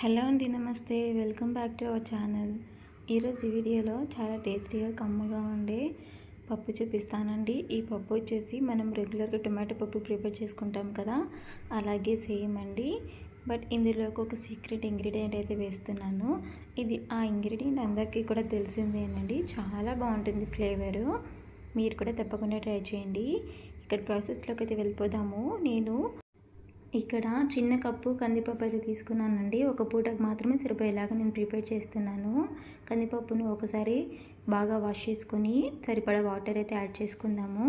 Hello అండి నమస్తే. Welcome back to our channel. ఈరోజు ఈ వీడియోలో చాలా టేస్టీగా కమ్మగా ఉండే పప్పు చూపిస్తానండి. ఈ పప్పు వచ్చేసి మనం రెగ్యులర్గా టొమాటో పప్పు ప్రిపేర్ చేసుకుంటాం కదా అలాగే సేమ్ అండి. బట్ ఇందులోకి ఒక సీక్రెట్ ఇంగ్రీడియంట్ అయితే వేస్తున్నాను. ఇది ఆ ఇంగ్రీడియంట్ అందరికీ కూడా తెలిసిందేనండి చాలా బాగుంటుంది ఫ్లేవరు. మీరు కూడా తప్పకుండా ట్రై చేయండి. ఇక్కడ ప్రాసెస్లోకి అయితే వెళ్ళిపోదాము. నేను ఇక్కడ చిన్న కప్పు కందిపప్పు అయితే తీసుకున్నానండి. ఒక పూటకు మాత్రమే సరిపోయేలాగా నేను ప్రిపేర్ చేస్తున్నాను. కందిపప్పును ఒకసారి బాగా వాష్ చేసుకొని సరిపడా వాటర్ అయితే యాడ్ చేసుకుందాము.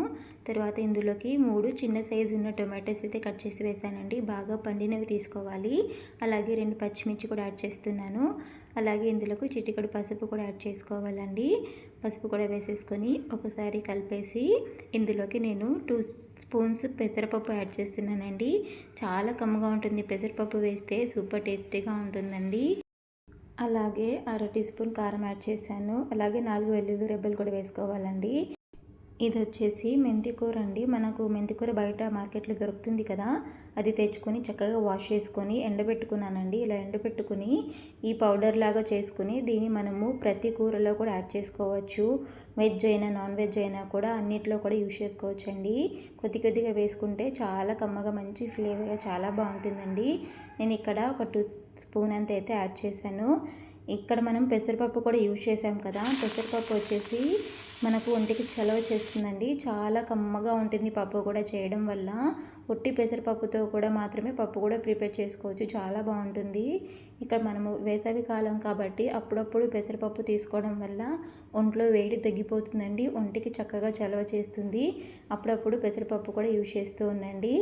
తర్వాత ఇందులోకి మూడు చిన్న సైజు ఉన్న టొమాటోస్ అయితే కట్ చేసి వేసానండి. బాగా పండినవి తీసుకోవాలి. అలాగే రెండు పచ్చిమిర్చి కూడా యాడ్ చేస్తున్నాను. అలాగే ఇందులోకి చిటికడు పసుపు కూడా యాడ్ చేసుకోవాలండి. పసుపు కూడా వేసేసుకొని ఒకసారి కలిపేసి ఇందులోకి నేను టూ స్పూన్స్ పెసరపప్పు యాడ్ చేస్తున్నానండి. చాలా కమ్మగా ఉంటుంది. పెసరపప్పు వేస్తే సూపర్ టేస్టీగా ఉంటుందండి. అలాగే అర టీ స్పూన్ కారం యాడ్ చేశాను. అలాగే నాలుగు వెల్లుల్లి రెబ్బలు కూడా వేసుకోవాలండి. ఇది వచ్చేసి మెంతికూర అండి. మనకు మెంతికూర బయట మార్కెట్లో దొరుకుతుంది కదా అది తెచ్చుకొని చక్కగా వాష్ చేసుకొని ఎండబెట్టుకున్నానండి. ఇలా ఎండబెట్టుకుని ఈ పౌడర్ లాగా చేసుకుని దీన్ని మనము ప్రతి కూరలో కూడా యాడ్ చేసుకోవచ్చు. వెజ్ అయినా నాన్ వెజ్ అయినా కూడా అన్నిట్లో కూడా యూజ్ చేసుకోవచ్చు అండి కొద్ది కొద్దిగా వేసుకుంటే చాలా కమ్మగా మంచి ఫ్లేవర్గా చాలా బాగుంటుందండి. నేను ఇక్కడ ఒక టూ స్పూన్ అంత అయితే యాడ్ చేశాను. ఇక్కడ మనం పెసరపప్పు కూడా యూజ్ చేసాం కదా పెసరపప్పు వచ్చేసి మనకు ఒంటికి చలవ చేస్తుందండి. చాలా కమ్మగా ఉంటుంది పప్పు కూడా చేయడం వల్ల. ఒట్టి పెసరపప్పుతో కూడా మాత్రమే పప్పు కూడా ప్రిపేర్ చేసుకోవచ్చు. చాలా బాగుంటుంది. ఇక్కడ మనము వేసవి కాలం కాబట్టి అప్పుడప్పుడు పెసరపప్పు తీసుకోవడం వల్ల ఒంట్లో వేడి తగ్గిపోతుందండి. ఒంటికి చక్కగా చలవ చేస్తుంది. అప్పుడప్పుడు పెసరపప్పు కూడా యూజ్ చేస్తూ ఉండండి.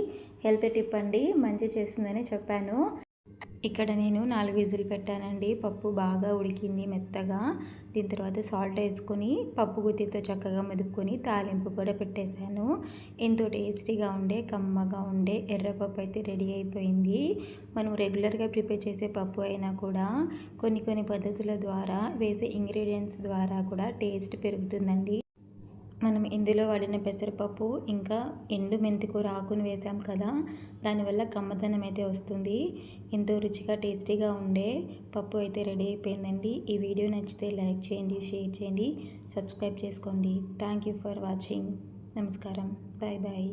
హెల్త్ టిప్ అండి. మంచి చేస్తుందని చెప్పాను. ఇక్కడ నేను నాలుగు విజులు పెట్టానండి. పప్పు బాగా ఉడికింది మెత్తగా. దీని తర్వాత సాల్ట్ వేసుకొని పప్పు గుత్తితో చక్కగా మెదుపుకొని తాలింపు కూడా పెట్టేశాను. ఎంతో టేస్టీగా ఉండే కమ్మగా ఉండే ఎర్రపప్పు అయితే రెడీ అయిపోయింది. మనం రెగ్యులర్గా ప్రిపేర్ చేసే పప్పు అయినా కూడా కొన్ని కొన్ని పద్ధతుల ద్వారా వేసే ఇంగ్రీడియంట్స్ ద్వారా కూడా టేస్ట్ పెరుగుతుందండి. మనం ఇందులో వాడిన పెసరపప్పు ఇంకా ఎండు మెంతికూర ఆకును వేసాం కదా దానివల్ల కమ్మదనం అయితే వస్తుంది. ఎంతో రుచిగా టేస్టీగా ఉండే పప్పు అయితే రెడీ అయిపోయిందండి. ఈ వీడియో నచ్చితే లైక్ చేయండి షేర్ చేయండి సబ్స్క్రైబ్ చేసుకోండి. Thank you for watching. నమస్కారం. Bye bye.